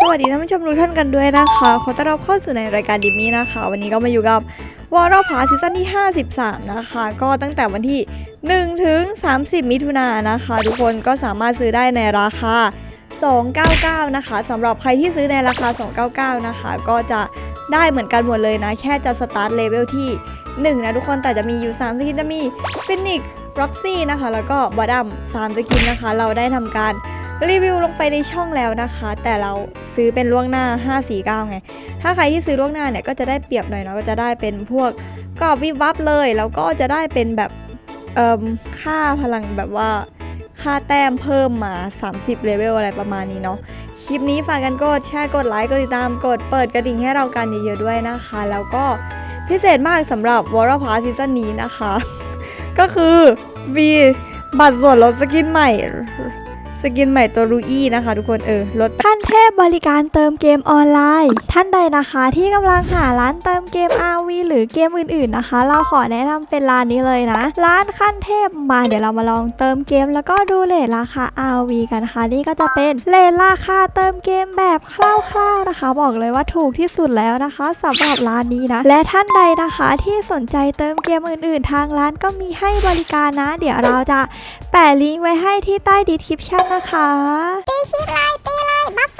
สวัสดีท่านผู้ชมทุกท่านกันด้วยนะคะขอต้อนรับเข้าสู่ในรายการดิมมี่นะคะ วันนี้ก็มาอยู่กับวอร์รพาซีซั่นที่ 53 นะคะ ก็ตั้งแต่วันที่ 1 ถึง 30 มิถุนายนนะคะ ทุกคนก็สามารถซื้อได้ในราคา 299 นะคะสำหรับใครที่ซื้อในราคา 299 นะคะ ก็จะได้เหมือนกันหมดเลยนะ แค่จะสตาร์ทเลเวลที่ 1 นะทุกคนแต่จะมีอยู่3สกินจะมีฟินิก ร็อกซี่นะคะ แล้วก็บอดัม3สกินนะคะ เราได้ทำการรีวิวลงไปในช่องแล้วนะคะ แต่เราซื้อเป็นล่วงหน้า 549 ไง ถ้าใครที่ซื้อล่วงหน้าเนี่ยก็จะได้เปรียบหน่อยเนาะก็จะได้เป็นพวกกรอบวิบวับเลย แล้วก็จะได้เป็นแบบเอ่มค่าพลังแบบว่าค่าแต้มเพิ่มมา 30 เลเวลอะไรประมาณนี้เนาะ คลิปนี้ฝากกันกดแชร์กดไลค์กดติดตามกดเปิดกระดิ่งให้เรากันเยอะๆด้วยนะคะ แล้วก็พิเศษมากสำหรับ w a r r p a s ซีซั่นนี้นะคะ ก็คือมีบัตรส่วนลดสกินใหม่ สกินใหม่ตัวรูอี้นะคะ ทุกคนเออลดขั้นเทพบริการเติมเกมออนไลน์ ท่านใดนะคะที่กำลังหาร้านเติมเกม RV หรือเกมอื่นๆนะคะ เราขอแนะนำเป็นร้านนี้เลยนะ ร้านขั้นเทพมาเดี๋ยวเรามาลองเติมเกม แล้วก็ดูเลทราคา RV กันนะคะนี่ก็จะเป็นเลทราคาเติมเกมแบบคร่าวๆนะคะ บอกเลยว่าถูกที่สุดแล้วนะคะสำหรับร้านนี้นะและท่านใดนะคะที่สนใจเติมเกมอื่น ๆ ทางร้านก็มีให้บริการนะ เดี๋ยวเราจะแปะลิงก์ไว้ให้ที่ใต้ดีคริปชั่นนะคะตีคลิปเลยปีลายบัฟ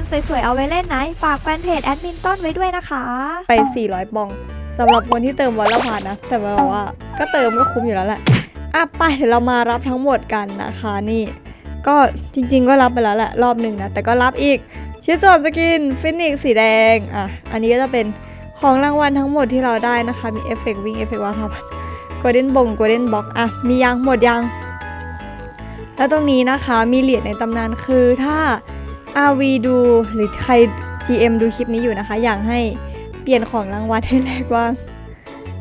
นสวยๆ เอาไว้เล่นนะ ฝากแฟนเพจแอดมินต้นไว้ด้วยนะคะ ไป 400ปองสำหรับคนที่เติมวันละพันนะ แต่มาบอกว่าก็เติมก็คุ้มอยู่แล้วแหละอะไปเดี๋ยวเรามารับทั้งหมดกันนะคะนี่ ก็จริง ๆ ก็รับไปแล้วแหละรอบหนึ่งนะ แต่ก็รับอีกชิ้นส่วนสกินฟินิกสีแดงอะอันนี้ก็จะเป็นของรางวัลทั้งหมดที่เราได้นะคะ มีเอฟเฟกต์วิ่งเอฟเฟกต์วางเท่าพันโกลเด้นบงโกลเด้นบ็อกอะมียังหมดยังแล้วตรงนี้นะคะมีเหรียญในตำนานคือถ้า RV ดูหรือใคร GM ดูคลิปนี้อยู่นะคะ อยากให้เปลี่ยนของรางวัลให้แรกว่าง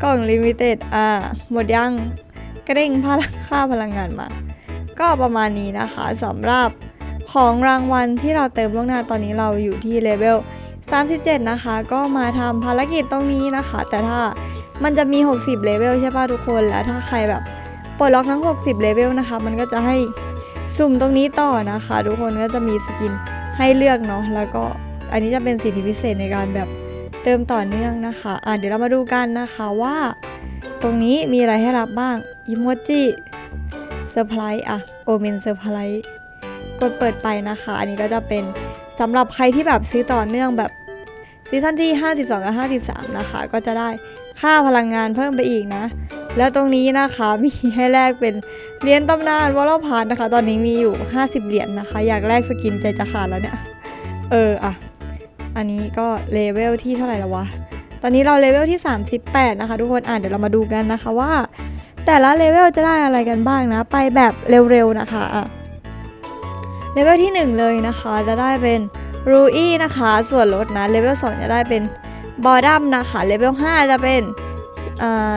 กล่องลิมิเต็ดอ่าหมดยังกระเด้งพลังค่าพลังงานมา ก็ประมาณนี้นะคะสำหรับของรางวัลที่เราเติมล่วงหน้าตอนนี้เราอยู่ที่เลเวล37 นะคะ ก็มาทำภารกิจตรงนี้นะคะ แต่ถ้ามันจะมี 60 เลเวลใช่ป่ะทุกคน แล้วถ้าใครแบบปลดล็อกทั้ง 60 เลเวลนะคะ มันก็จะให้สุ่มตรงนี้ต่อนะคะ ทุกคนก็จะมีสกิน ให้เลือกเนาะแล้วก็อันนี้จะเป็นสิทธิพิเศษในการแบบเติมต่อเนื่องนะคะอะเดี๋ยวเรามาดูกันนะคะว่า ตรงนี้มีอะไรให้รับบ้างอิโมจิเซอร์ไพรส์อะโอเมนเซอร์ไพรส์กดเปิดไปนะคะ อันนี้ก็จะเป็นสำหรับใครที่แบบซื้อต่อเนื่องแบบซีซั่นที่ 52 กับ 53 นะคะ ก็จะได้ค่าพลังงานเพิ่มไปอีกนะ แล้วตรงนี้นะคะมีให้แลกเป็นเหรียญตำนานวอลล์พาร์นะคะ ตอนนี้มีอยู่ 50 เหรียญนะคะ อยากแลกสกินใจจะขาดแล้วเนี่ย เอออะอันนี้ก็เลเวลที่เท่าไหร่แล้ววะ ตอนนี้เราเลเวลที่ 38 นะคะ ทุกคน อ่านเดี๋ยวเรามาดูกันนะคะว่า แต่ละเลเวลจะได้อะไรกันบ้างนะ ไปแบบเร็วๆนะคะอะเลเวลที่ 1 เลยนะคะ จะได้เป็นรูอี้นะคะ ส่วนลดนะเลเวล2จะได้เป็นบอดัมนะคะเลเวล5จะเป็นอ่า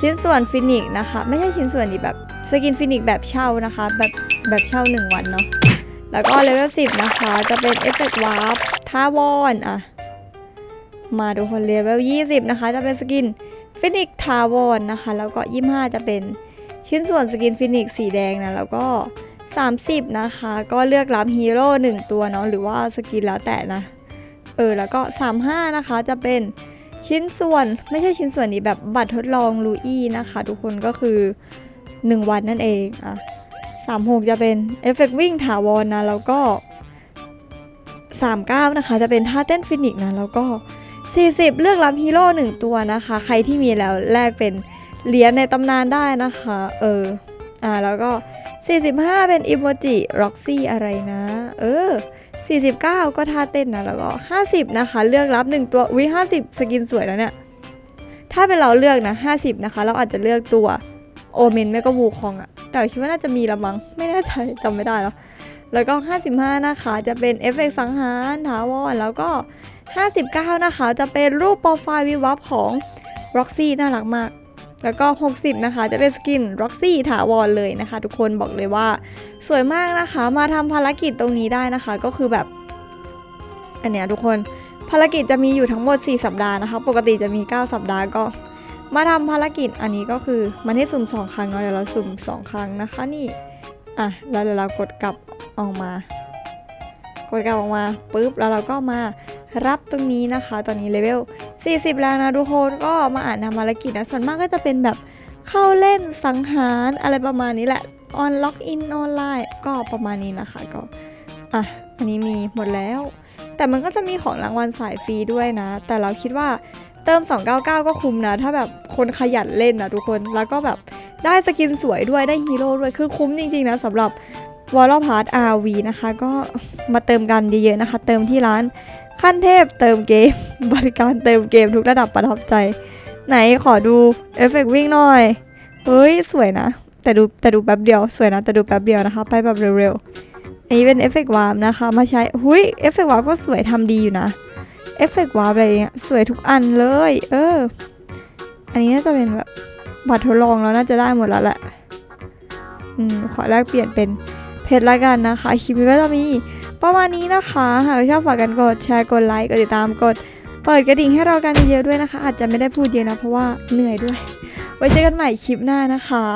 ชิ้นส่วนฟินิกนะคะ ไม่ใช่ชิ้นส่วนดิแบบสกินฟินิกแบบเช่านะคะ แบบแบบเช่า 1 วันเนาะแล้วก็เลเวล10นะคะ จะเป็นเอฟเฟกต์วาร์ปท่าวอนอะมาดูคนเลเวล20นะคะ จะเป็นสกินฟินิกทาวอนนะคะ แล้วก็25จะเป็นชิ้นส่วนสกินฟินิกสีแดงนะ แล้วก็ 30 นะคะ ก็เลือกรับฮีโร่1ตัวเนาะหรือว่าสกินแล้วแต่นะ เออ แล้วก็ 35 นะคะจะเป็น ชิ้นส่วนไม่ใช่ชิ้นส่วนนี้แบบบัตรทดลองลูอี้นะคะ ทุกคนก็คือ 1 วันนั่นเองอะ36 จะเป็นเอฟเฟกต์วิ่งถาวรนะ แล้วก็ 39 นะคะ จะเป็นท่าเต้นฟินิกนะ แล้วก็ 40 เลือกรับฮีโร่หนึ่งตัวนะคะ ใครที่มีแล้วแลกเป็นเหรียญในตำนานได้นะคะ เอออ่าแล้วก็ 45 เป็นอิโมจิร็อกซี่อะไรนะ เออ 49 ก็ท่าเต้นนะแล้วก็ 50 นะคะ เลือกรับ 1 ตัวอุ้ย50 สกินสวยแล้วเนี่ย ถ้าเป็นเราเลือกนะ 50 นะคะ เราอาจจะเลือกตัวโอเมนไม่ก็วูคองอะแต่คิดว่าน่าจะมีละมั้งไม่แน่ใจจำไม่ได้แล้วแล้วก็ 55 นะคะจะเป็นเอฟเฟกต์สังหารถาวรแล้วก็ 59 นะคะจะเป็นรูปโปรไฟล์วิวับของ Roxy น่ารักมาก แล้วก็ 60 นะคะ จะเป็นสกิน Roxy ถาวรเลยนะคะ ทุกคนบอกเลยว่า สวยมากนะคะ มาทำภารกิจตรงนี้ได้นะคะ ก็คือแบบ อันเนี้ยทุกคนภารกิจจะมีอยู่ทั้งหมด 4 สัปดาห์นะคะ ปกติจะมี 9 สัปดาห์ก็มาทำภารกิจอันนี้ก็คือมันให้สุ่ม 2 ครั้งเนาะเดี๋ยวเราสุ่ม 2 ครั้งนะคะนี่อะแล้วเดี๋ยวเรากดกลับออกมา กดกลับออกมาปุ๊บแล้วเราก็มารับตรงนี้นะคะ ตอนนี้เลเวล 40 แล้วนะทุกคนก็มาอ่านทำภารกิจนะส่วนมากก็จะเป็นแบบเข้าเล่นสังหารอะไรประมาณนี้แหละออนล็อกอินออนไลน์ก็ประมาณนี้นะคะก็อะอันนี้มีหมดแล้ว แต่มันก็จะมีของรางวัลสายฟรีด้วยนะ แต่เราคิดว่าเติม 299 ก็คุ้มนะ ถ้าแบบคนขยันเล่นนะทุกคนแล้วก็แบบได้สกินสวยด้วยได้ฮีโร่ด้วยคือคุ้มจริงๆนะสำหรับวอลล์พาร์ต RV นะคะ ก็มาเติมกันเยอะๆนะคะ เติมที่ร้านขั้นเทพเติมเกม บริการเติมเกมทุกระดับประทับใจ ไหนขอดูเอฟเฟกต์วิ่งหน่อย เฮ้ย สวยนะ แต่ดูแต่ดูแป๊บเดียวสวยนะแต่ดูแป๊บเดียวนะคะ ไปแบบเร็วๆอันนี้เป็นเอฟเฟกต์วาร์มนะคะ มาใช้หุยเอฟเฟกต์วาร์มก็สวยทำดีอยู่นะเอฟเฟกต์วาร์มอะไรเงี้ยสวยทุกอันเลย เออ อันนี้น่าจะเป็นแบบบัตรทดลองแล้วน่าจะได้หมดแล้วแหละอืมขอแลกเปลี่ยนเป็นเพจละกันนะคะคลิปนี้ก็จะมีประมาณนี้นะคะ หากชอบฝากกันกดแชร์กดไลค์กดติดตามกด เปิดกระดิ่งให้เรากันเยอะๆด้วยนะคะ อาจจะไม่ได้พูดเยอะนะเพราะว่าเหนื่อยด้วย ไว้เจอกันใหม่คลิปหน้านะคะ